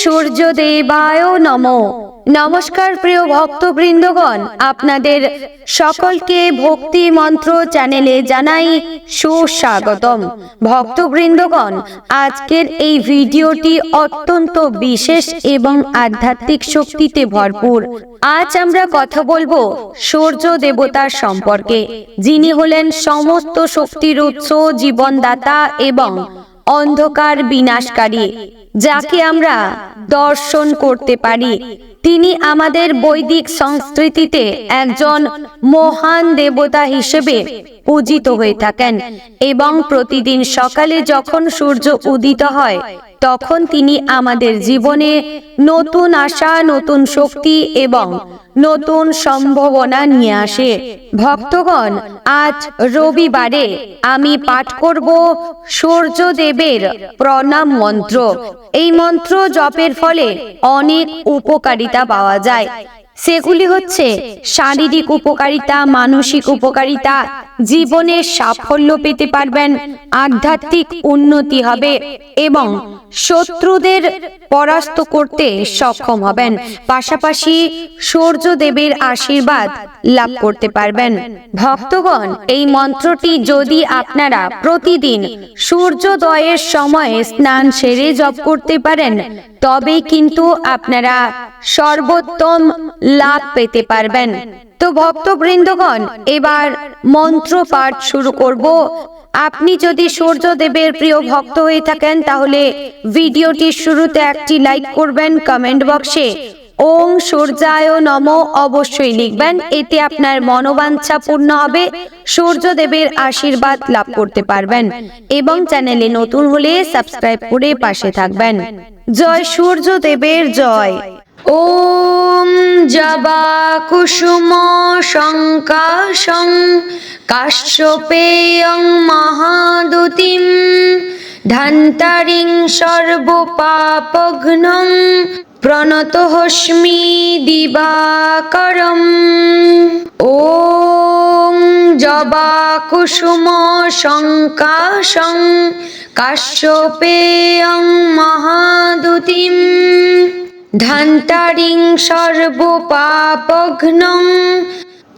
সূর্যদেবায় নম। নমস্কার প্রিয় ভক্তবৃন্দগণ, আপনাদের সকলকে ভক্তি মন্ত্র চ্যানেলে জানাই সুস্বাগতম। ভক্তবৃন্দগণ, আজকের এই ভিডিওটি অত্যন্ত বিশেষ এবং আধ্যাত্মিক শক্তিতে ভরপুর। আজ আমরা কথা বলব সূর্য দেবতার সম্পর্কে। যিনি হলেন সমস্ত শক্তির উৎস, জীবনদাতা এবং অন্ধকার বিনাশকারী যাকে আমরা দর্শন করতে পারি। তিনি আমাদের বৈদিক সংস্কৃতিতে একজন মহান দেবতা হিসেবে পূজিত হয়ে থাকেন এবং প্রতিদিন সকালে যখন সূর্য উদিত হয়, তখন তিনি আমাদের জীবনে নতুন আশা, নতুন শক্তি এবং নতুন সম্ভাবনা নিয়ে আসে। ভক্তগণ, আজ রবিবারে আমি পাঠ করব সূর্যদেবের প্রণাম মন্ত্র। এই মন্ত্র জপের ফলে অনেক উপকারিতা পাওয়া যায়। সেগুলি হচ্ছে শারীরিক উপকারিতা, মানসিক উপকারিতা জীবনের সাফল্য পেতে পারবেন, আধ্যাত্মিক উন্নতি হবে এবং শত্রুদের পরাস্ত করতে সক্ষম হবেন। পাশাপাশি সূর্যদেবের আশীর্বাদ লাভ করতে পারবেন। ভক্তগণ, এই মন্ত্রটি যদি আপনারা প্রতিদিন সূর্যোদয়ের সময় স্নান সেরে জপ করতে পারেন তবে কিন্তু আপনারা সর্বোত্তম লাভ পেতে পারবেন। তো ভক্তবৃন্দগণ, এবার মন্ত্র পাঠ শুরু করব। আপনি যদি সূর্যদেবের প্রিয় ভক্ত হয়ে থাকেন, তাহলে ভিডিওটির শুরুতে একটি লাইক করবেন কমেন্ট বক্সে। ওং সূর্যায় নম অবশ্যই লিখবেন, এতে আপনার মনোবাঞ্ছা পূর্ণ হবে। সূর্যদেবের আশীর্বাদ লাভ করতে পারবেন এবং চ্যানেলে নতুন হলে সাবস্ক্রাইব করে পাশে থাকবেন। জয় সূর্যদেবের জয়। ওম জবা কুসুম শঙ্কাশং কাশ্যপেয়ং মহাদুতিম ধান্তারিং সর্বপাপঘ্নং প্রণতহস্মি দিবাকরম। ওম জবা ধান্তারিং সর্বপাপঘ্নং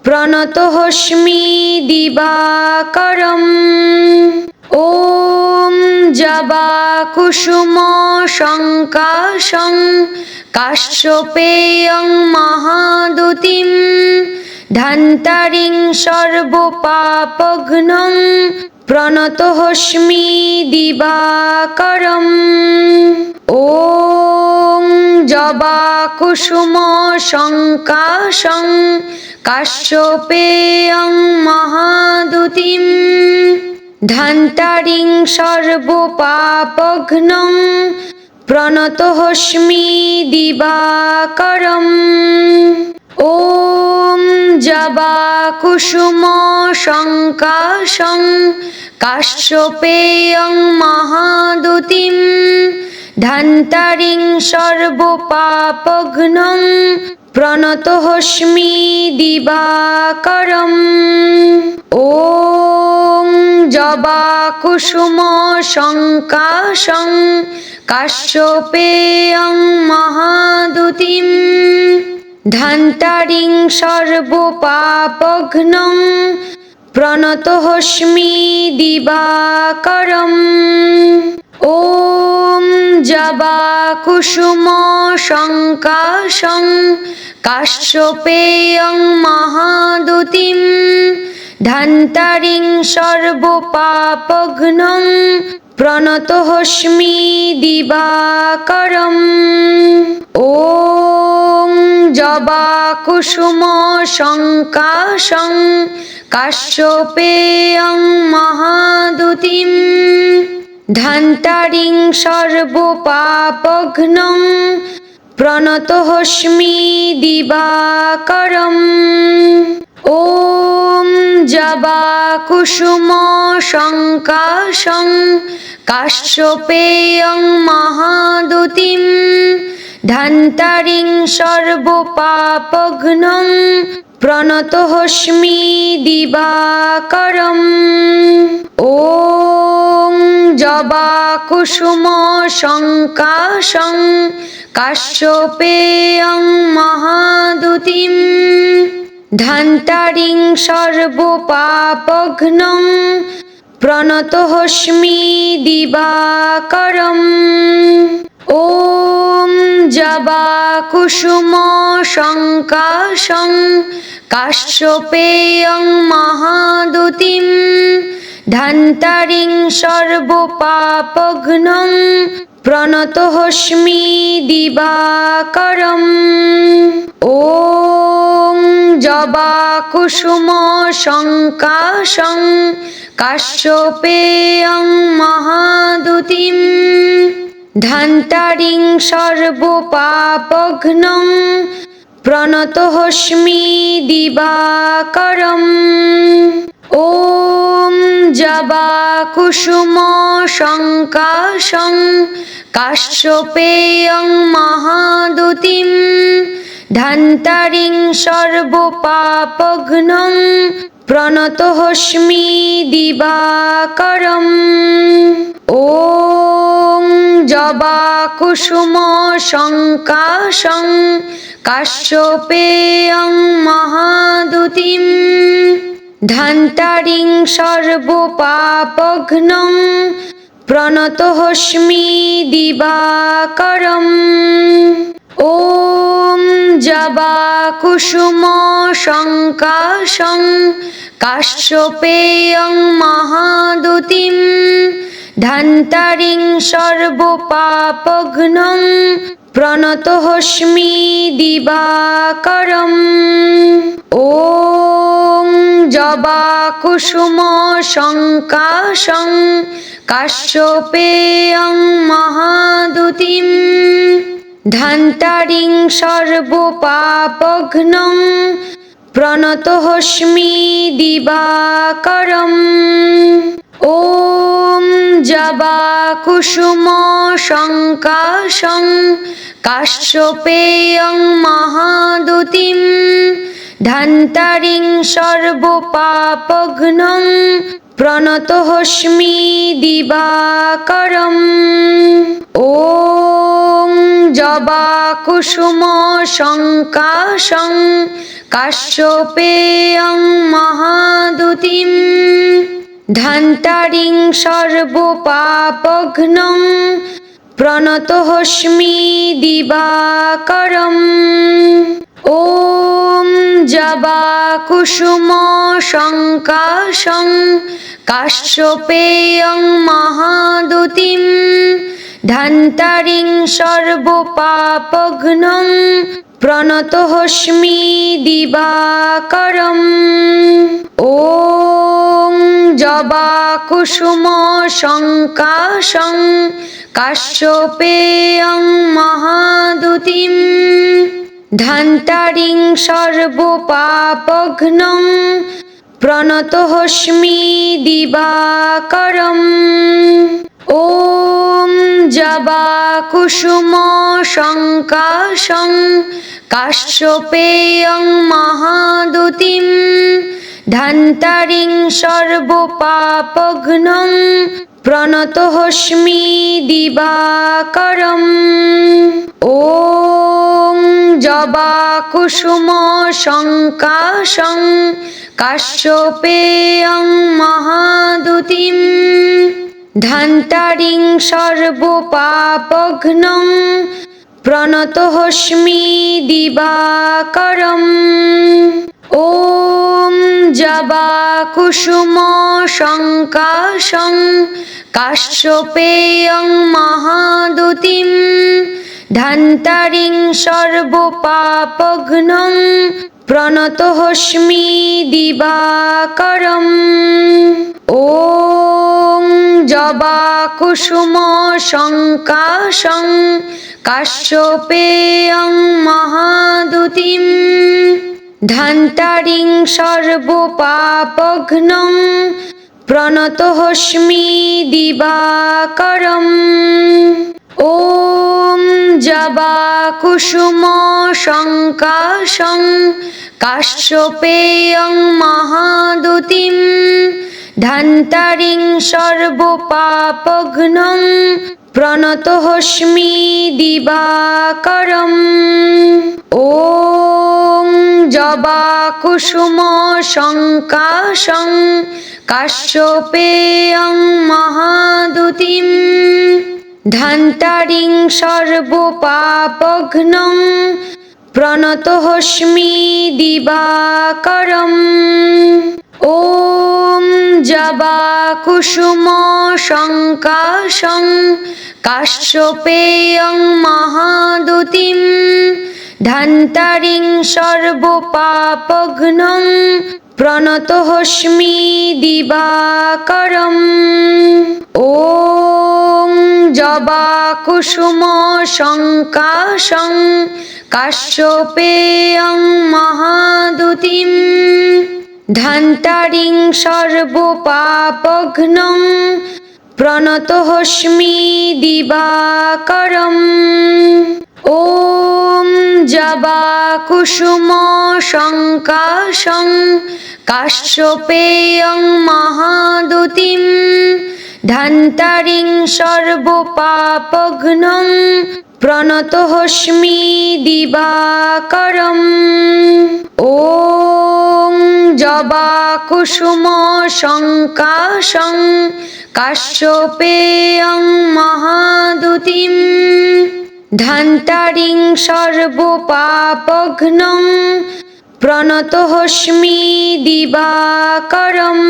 প্রণতহস্মি দিবাকরম। ওম জবা কুসুম শঙ্কাশং কাশ্যপেয়ং মহাদুতিম। ধান্তারিং সর্বপাপঘ্নং প্রণতহস্মি দিবাকরম। ওম জবা কুসুম শঙ্কাশং কাশ্যপেয়ং মহাদুতিম। ধান্তারিং সর্বপাপঘ্নং প্রণতহস্মি দিবাকরম। ওম জবা কুসুম শঙ্কাশং কাশ্যপেয়ং মহাদুতিম ধান্তারিং সর্বপাপঘ্নং প্রণতহস্মি দিবাকরম। ওম জবা ধান্তারিং সর্বপাপঘ্নং প্রণতহস্মি দিবাকরম। ওম জবা কুসুম শঙ্কাশং কাশ্যপেয়ং মহাদুতিম। ধান্তারিং সর্বপাপঘ্নং প্রণতহস্মি দিবাকরম। ওম জবা কুসুম শঙ্কাশং কাশ্যপেয়ং মহাদুতিম। ধান্তারিং সর্বপাপঘ্নং প্রণতহস্মি দিবাকরম। কুসুম শঙ্কাশং কাশ্যপেয়ং মহাদুতিম ধান্তারিং সর্বপাপঘ্নং প্রণতহস্মি দিবাকরম। ॐ জবাকুসুম শঙ্কাশং কাশ্যপেয়ং মহাদুতিম ধান্তারিং সর্বপাপঘ্নং প্রণতহস্মি দিবাকরম। ॐ জবাকুসুম শঙ্কাশং কাশ্যপেয়ং মহাদুতিম। ধান্তারিং সর্বপাপঘ্নং প্রণতহস্মি দিবাকরম। ॐ জবাকুসুম শঙ্কাশং কাশ্যপেয়ং মহাদুতিম। ধান্তারিং সর্বপাপঘ্নং প্রণতহস্মি দিবাকরম। ॐ শঙ্কাশং কাশ্যপেয়ং মহাদুতিম ধান্তারিং সর্বপাপঘ্নং প্রণতহস্মি দিবাকরম। ॐ শঙ্কাশং কাশ্যপেয়ং মহাদুতিম ধান্তারিং সর্বপাপঘ্নং প্রণতহস্মি দিবাকরম। ॐ জবাকুসুম শঙ্কাশং কাশ্যপেয়ং মহাদুতিম। ধান্তারিং সর্বপাপঘ্নং প্রণতহস্মি দিবাকরম। ॐ জবাকুসুম শঙ্কাশং কাশ্যপেয়ং মহাদুতিম। ধান্তারিং সর্বপাপঘ্নং প্রণতহস্মি দিবাকরম। ॐ জবাকুসুম শঙ্কাশং কাশ্যপেয়ং মহাদুতিম ধান্তারিং সর্বপাপঘ্নং প্রণতহস্মি দিবাকরম। ॐ জবাকুসুম শঙ্কাশং কাশ্যপেয়ং মহাদুতিম ধান্তারিং সর্বপাপঘ্নং প্রণতহস্মি দিবাকরম। ॐ জবাকুসুম শঙ্কাশং কাশ্যপেয়ং মহাদুতিম। ধান্তারিং সর্বপাপঘ্নং প্রণতহস্মি দিবাকরম। ॐ জবাকুসুম শঙ্কাশং কাশ্যপেয়ং মহাদুতিম। ধান্তারিং সর্বপাপঘ্নং প্রণতহস্মি দিবাকরম। ॐ শঙ্কাশং কাশ্যপেয়ং মহাদুতিম ধান্তারিং সর্বপাপঘ্নং প্রণতহস্মি দিবাকরম। ॐ শঙ্কাশং কাশ্যপেয়ং মহাদুতিম ধান্তারিং সর্বপাপঘ্নং প্রণতহস্মি দিবাকরম। ॐ জবাকুসুম শঙ্কাশং কাশ্যপেয়ং মহাদুতিম। ধান্তারিং সর্বপাপঘ্নং প্রণতহস্মি দিবাকরম। ॐ জবাকুসুম শঙ্কাশং কাশ্যপেয়ং মহাদুতিম। ধান্তারিং সর্বপাপঘ্নং প্রণতহস্মি দিবাকরম। ॐ জবা কুসুম শঙ্কাশং কাশ্যপেয়ং মহাদুতিম ধান্তারিং সর্বপাপঘ্নং প্রণতহস্মি দিবাকরম। ॐ জবাকুসুম শঙ্কাশং কাশ্যপেয়ং মহাদুতিম ধান্তারিং সর্বপাপঘ্নং প্রণতহস্মি দিবাকরম। ॐ জবাকুসুম শঙ্কাশং কাশ্যপেয়ং মহাদুতিম ধান্তারিং সর্বপাপঘ্নং প্রণতহস্মি দিবাকরম। ॐ জবাকুসুম শঙ্কাশং কাশ্যপেয়ং মহাদুতিম ধান্তারিং সর্বপাপঘ্নং প্রণতহস্মি দিবাকরম। ॐ শঙ্কাশং কাশ্যপেয়ং মহাদুতিম ধান্তারিং সর্বপাপঘ্নং প্রণতহস্মি দিবাকরম। ॐ জবাকুসুম শঙ্কাশং কাশ্যপেয়ং মহাদুতিম। ধান্তারিং সর্বপাপঘ্নং প্রণতহস্মি দিবাকরম।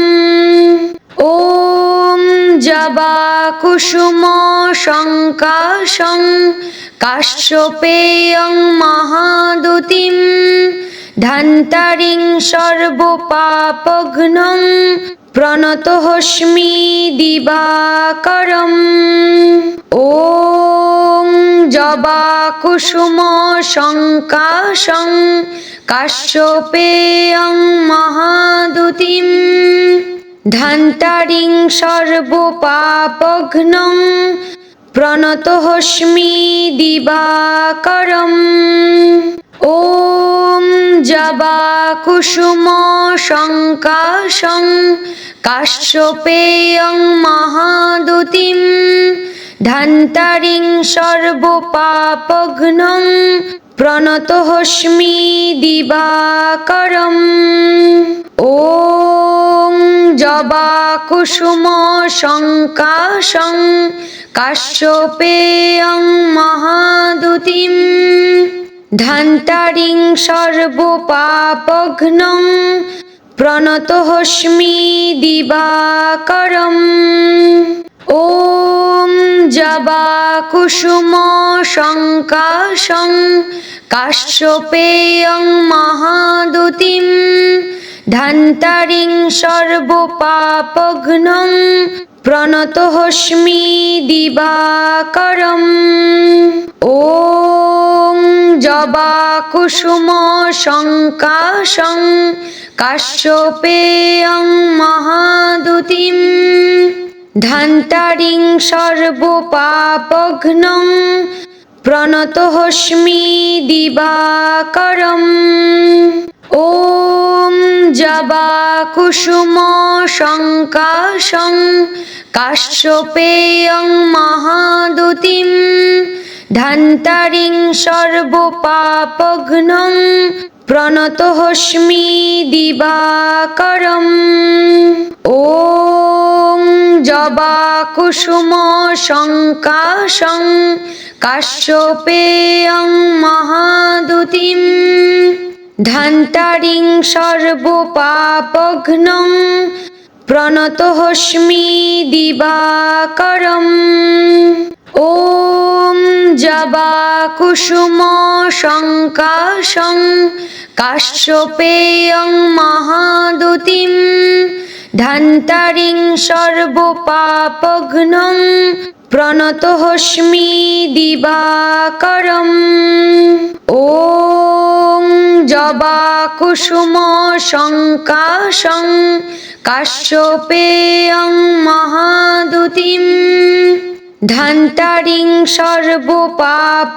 ওম জবা কুসুম শঙ্কাশং কাশ্যপেয়ং মহাদুতিম। ধান্তারিং সর্বপাপঘ্নং প্রণতহস্মি দিবাকরম। ॐ জবাকুসুম শঙ্কাশং কাশ্যপেয়ং মহাদুতিম। ধান্তারিং সর্বপাপঘ্নং প্রণতহস্মি দিবাকরম। ॐ জবাকুসুম শঙ্কাশং কাশ্যপেয়ং মহাদুতিম ধান্তারিং সর্বপাপঘ্নং প্রণতহস্মি দিবাকরম। ॐ জবাকুসুম শঙ্কাশং কাশ্যপেয়ং মহাদুতিম ধান্তারিং সর্বপাপঘ্নং প্রণতহস্মি দিবাকরম। ॐ জবাকুসুম শঙ্কাশং কাশ্যপেয়ং মহাদুতিম ধান্তারিং সর্বপাপঘ্নং প্রণতহস্মি দিবাকরম। ॐ জবাকুসুম শঙ্কাশং কাশ্যপেয়ং মহাদুতিম। ধান্তারিং সর্বপাপঘ্নং প্রণতহস্মি দিবাকরম। ॐ শঙ্কাশং কাশ্যপেয়ং মহাদুতিম ধান্তারিং সর্বপাপঘ্নং প্রণতহস্মি দিবাকরম। ॐ শঙ্কাশং কাশ্যপেয়ং মহাদুতিম ধান্তারিং সর্বপাপঘ্নং প্রণতহস্মি দিবাকরম। ॐ জবাকুসুম শঙ্কাশং কাশ্যপেয়ং মহাদুতিম। ধান্তারিং সর্বপাপঘ্নং প্রণতহস্মি দিবাকরম। ॐ জবাকুসুম শঙ্কাশং কাশ্যপেয়ং মহাদুতিম। ধান্তারিং সর্বপাপঘ্নং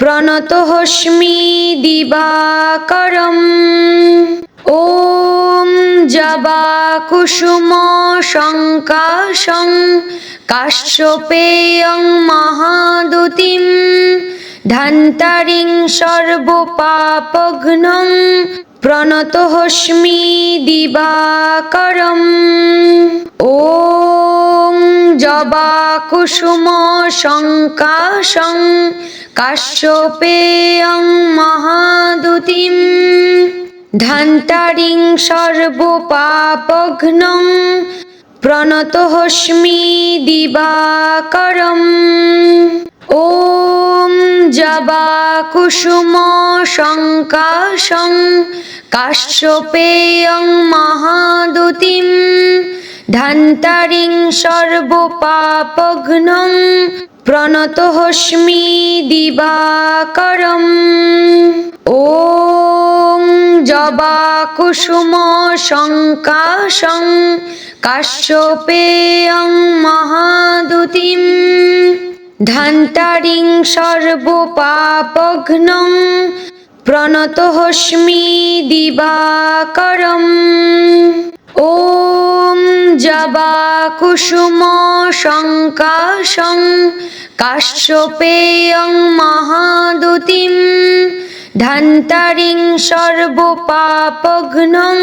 প্রণতহস্মি দিবাকরম। ॐ जबाकुसुम शङ्काशं काश्यपेयं महादुतिं धन्तारिं सर्वपापघ्नं प्रणतोऽस्मि दिवाकरम् ॐ जबाकुसुम शङ्काशं काश्यपेयं महादुतिम् ধান্তারিং সর্বপাপঘ্নং প্রণতহস্মি দিবাকরম। ॐ জবাকুসুম শঙ্কাশং কাশ্যপেয়ং মহাদুতিম। ধান্তারিং সর্বপাপঘ্নং প্রণতহস্মি দিবাকরম। ॐ জবাকুসুম শঙ্কাশং কাশ্যপেয়ং মহাদুতিম। ধান্তারিং সর্বপাপঘ্নং প্রণতহস্মি দিবাকরম। ॐ শঙ্কাশং কাশ্যপেয়ং মহাদুতিম ধান্তারিং সর্বপাপঘ্নং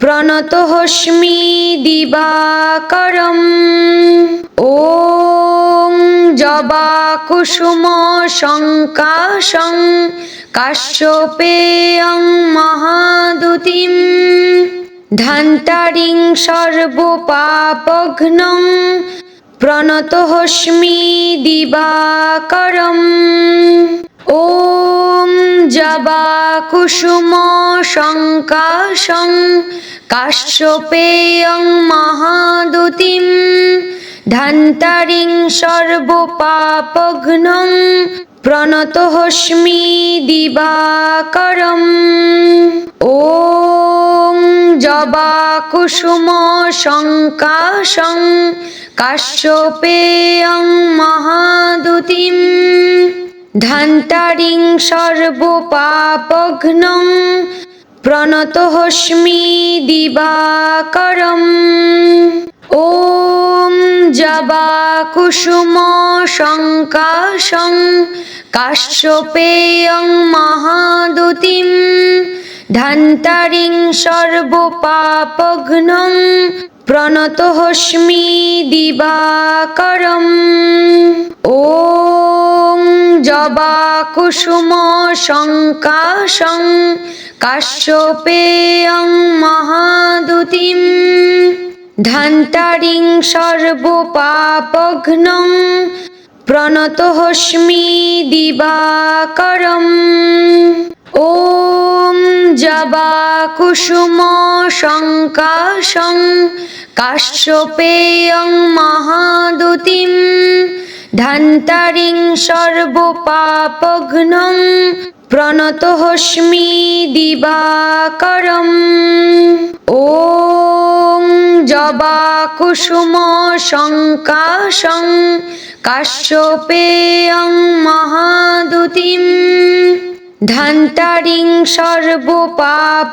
প্রণতহস্মি দিবাকরম। ॐ শঙ্কাশং কাশ্যপেয়ং মহাদুতিম ধান্তারিং সর্বপাপঘ্নং প্রণতহস্মি দিবাকরম। ॐ জবাকুসুম শঙ্কাশং কাশ্যপেয়ং মহাদুতিম। ধান্তারিং সর্বপাপঘ্নং প্রণতহস্মি দিবাকরম। ॐ জবাকুসুম শঙ্কাশং কাশ্যপেয়ং মহাদুতিম। ধান্তারিং সর্বপাপঘ্নং প্রণতহস্মি দিবাকরম। ॐ শঙ্কাশং কাশ্যপেয়ং মহাদুতিম ধান্তারিং সর্বপাপঘ্নং প্রণতহস্মি দিবাকরম। ॐ জবাকুসুম শঙ্কাশং কাশ্যপেয়ং মহাদুতিম ধান্তারিং সর্বপাপঘ্নং প্রণতহস্মি দিবাকরম। ॐ জবাকুসুম শঙ্কাশং কাশ্যপেয়ং মহাদুতিম। ধান্তারিং সর্বপাপঘ্নং প্রণতহস্মি দিবাকরম। ॐ জবাকুসুম শঙ্কাশং কাশ্যপেয়ং মহাদুতিম। ধান্তারিং সর্বপাপঘ্নং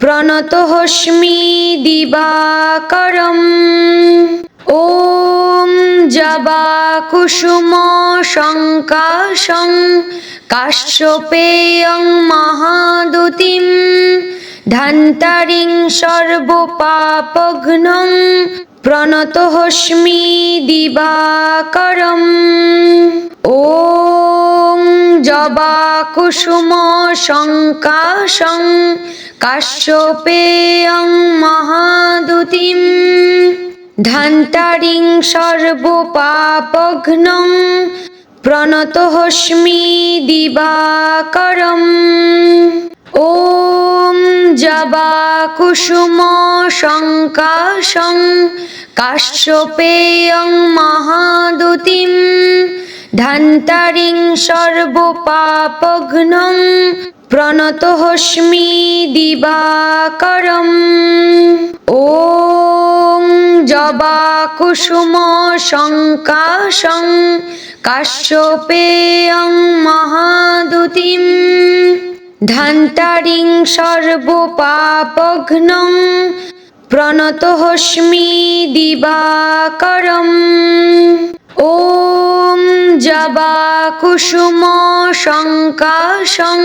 প্রণতহস্মি দিবাকরম। ॐ জবাকুসুম শঙ্কাশং কাশ্যপেয়ং মহাদুতিম ধান্তারিং সর্বপাপঘ্নং প্রণতহস্মি দিবাকরম। ॐ জবাকুসুম শঙ্কাশং কাশ্যপেয়ং মহাদুতিম ধান্তারিং সর্বপাপঘ্নং প্রণতহস্মি দিবাকরম। ॐ জবাকুসুম শঙ্কাশং কাশ্যপেয়ং মহাদুতিম ধান্তারিং সর্বপাপঘ্নং প্রণতহস্মি দিবাকরম। ॐ জবাকুসুম শঙ্কাশং কাশ্যপেয়ং মহাদুতিম। ধান্তারিং সর্বপাপঘ্নং প্রণতহস্মি দিবাকরম। জবাকুসুম শঙ্কাশং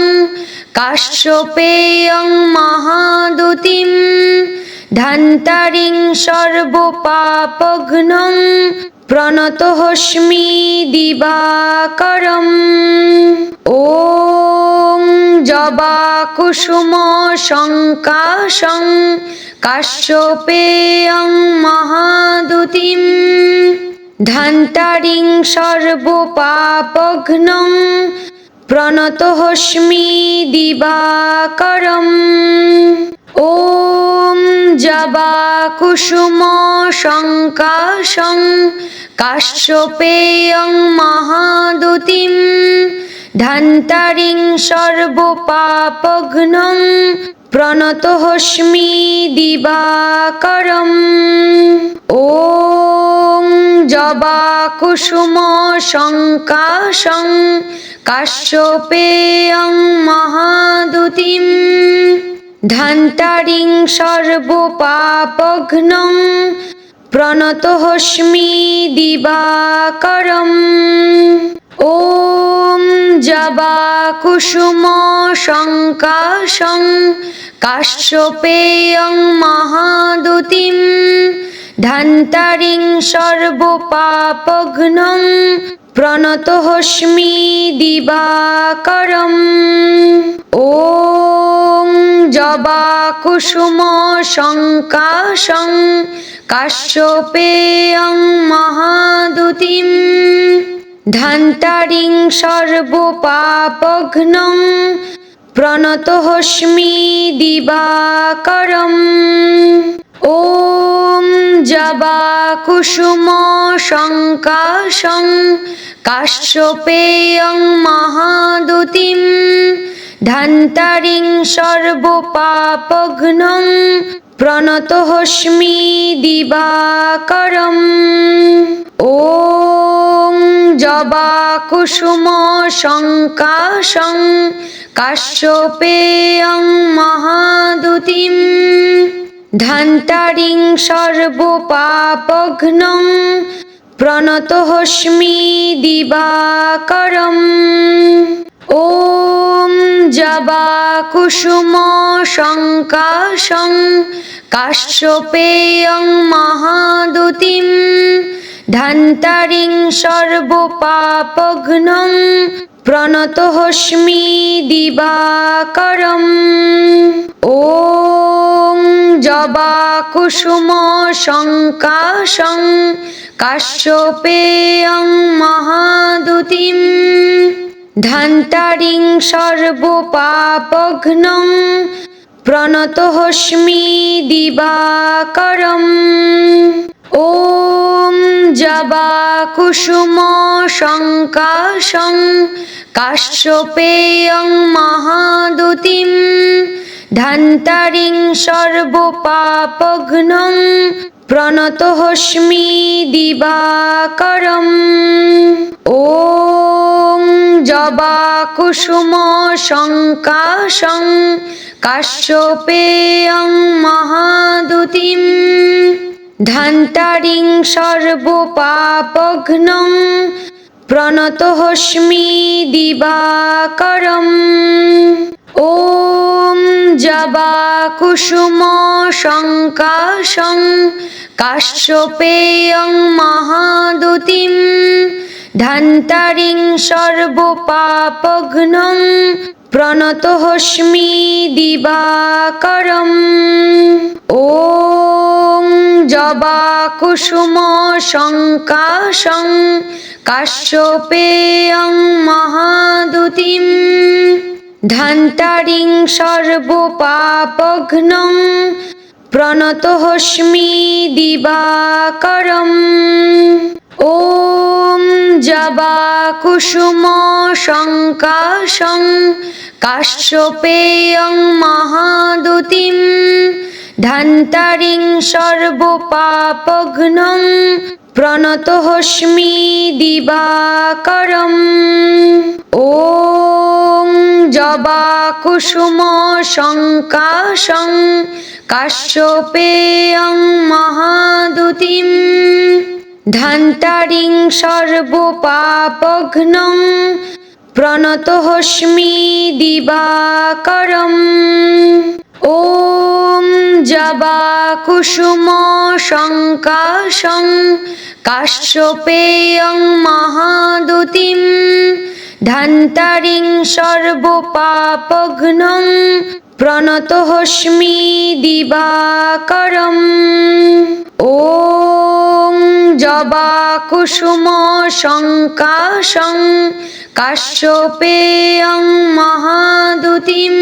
কাশ্যপেয়ং মহাদুতিম। ধান্তারিং সর্বপাপঘ্নং প্রণতহস্মি দিবাকরম। ॐ জবাকুসুম শঙ্কাশং কাশ্যপেয়ং মহাদুতিম। ধান্তারিং সর্বপাপঘ্নং প্রণতহস্মি দিবাকরম। ॐ শঙ্কাশং কাশ্যপেয়ং মহাদুতিম ধান্তারিং সর্বপাপঘ্নং প্রণতহস্মি দিবাকরম। ॐ শঙ্কাশং কাশ্যপেয়ং মহাদুতিম ধান্তারিং সর্বপাপঘ্নং প্রণতহস্মি দিবাকরম। ॐ জবাকুসুম শঙ্কাশং কাশ্যপেয়ং মহাদুতিম। ধান্তারিং সর্বপাপঘ্নং প্রণতহস্মি দিবাকরম। ॐ জবাকুসুম শঙ্কাশং কাশ্যপেয়ং মহাদুতিম। ধান্তারিং সর্বপাপঘ্নং প্রণতহস্মি দিবাকরম। ॐ শঙ্কাশং কাশ্যপেয়ং মহাদুতিম ধান্তারিং সর্বপাপঘ্নং প্রণতহস্মি দিবাকরম। ॐ শঙ্কাশং কাশ্যপেয়ং মহাদুতিম ধান্তারিং সর্বপাপঘ্নং প্রণতহস্মি দিবাকরম। ॐ জবাকুসুম শঙ্কাশং কাশ্যপেয়ং মহাদুতিম। ধান্তারিং সর্বপাপঘ্নং প্রণতহস্মি দিবাকরম। ॐ জবাকুসুম শঙ্কাশং কাশ্যপেয়ং মহাদুতিম। ধান্তারিং সর্বপাপঘ্নং প্রণতহস্মি দিবাকরম। ॐ শঙ্কাশং কাশ্যপেয়ং মহাদুতিম ধান্তারিং সর্বপাপঘ্নং প্রণতহস্মি দিবাকরম। ॐ শঙ্কাশং কাশ্যপেয়ং মহাদুতিম ধান্তারিং সর্বপাপঘ্নং প্রণতহস্মি দিবাকরম। ॐ শঙ্কাশং কাশ্যপেয়ং মহাদুতিম। ধান্তারিং সর্বপাপঘ্নং প্রণতহস্মি দিবাকরম। ॐ জবাকুসুম শঙ্কাশং কাশ্যপেয়ং মহাদুতিম। ধান্তারিং সর্বপাপঘ্নং প্রণতহস্মি দিবাকরম। ॐ জবা কুসুম শঙ্কাশং কাশ্যপেয়ং মহাদুতিম ধান্তারিং সর্বপাপঘ্নং প্রণতহস্মি দিবাকরম। ॐ জবাকুসুম শঙ্কাশং কাশ্যপেয়ং মহাদুতিম ধান্তারিং সর্বপাপঘ্নং প্রণতহস্মি দিবাকরম। ॐ জবাকুসুম শঙ্কাশং কাশ্যপেয়ং মহাদুতিম ধান্তারিং সর্বপাপঘ্নং প্রণতহস্মি দিবাকরম। ॐ জবাকুসুম শঙ্কাশং কাশ্যপেয়ং মহাদুতিম।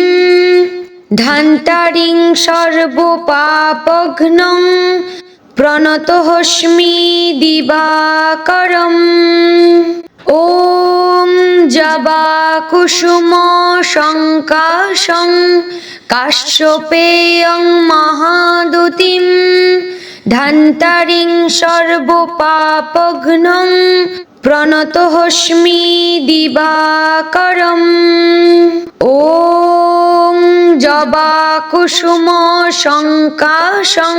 ধান্তারিং সর্বপাপঘ্নং প্রণতহস্মি দিবাকরম। ॐ শঙ্কাশং কাশ্যপেয়ং মহাদুতিম ধান্তারিং সর্বপাপঘ্নং প্রণতহস্মি দিবাকরম। ॐ শঙ্কাশং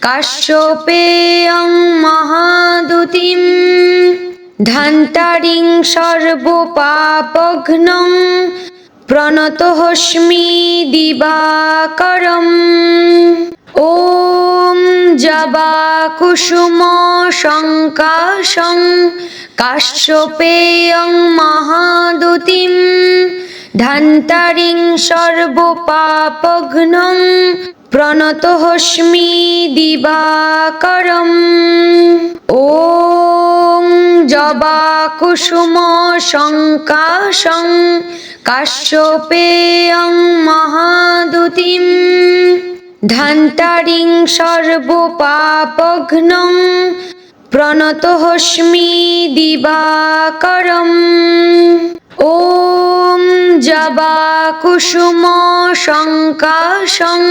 কাশ্যপেয়ং মহাদুতিম ধান্তারিং সর্বপাপঘ্নং প্রণতহস্মি দিবাকরম। ॐ জবাকুসুম শঙ্কাশং কাশ্যপেয়ং মহাদুতিম। ধান্তারিং সর্বপাপঘ্নং প্রণতহস্মি দিবাকরম। ॐ জবাকুসুম শঙ্কাশং কাশ্যপেয়ং মহাদুতিম। ধান্তারিং সর্বপাপঘ্নং প্রণতহস্মি দিবাকরম। ॐ শঙ্কাশং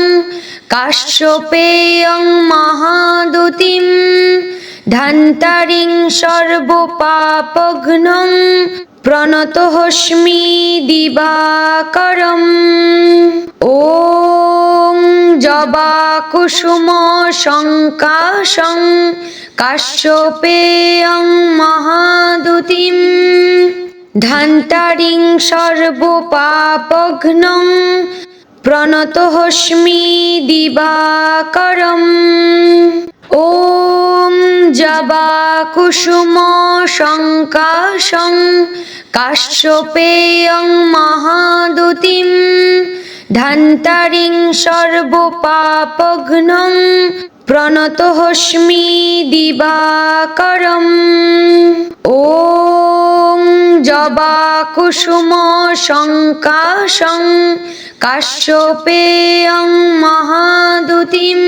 কাশ্যপেয়ং মহাদুতিম ধান্তারিং সর্বপাপঘ্নং প্রণতহস্মি দিবাকরম। ॐ জবাকুসুম শঙ্কাশং কাশ্যপেয়ং মহাদুতিম ধান্তারিং সর্বপাপঘ্নং প্রণতহস্মি দিবাকরম। ॐ জবাকুসুম শঙ্কাশং কাশ্যপেয়ং মহাদুতিম। ধান্তারিং সর্বপাপঘ্নং প্রণতহস্মি দিবাকরম। ॐ জবাকুসুম শঙ্কাশং কাশ্যপেয়ং মহাদুতিম।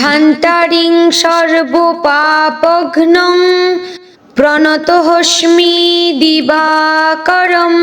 ধান্তারিং সর্বপাপঘ্নং প্রণতহস্মি দিবাকরম।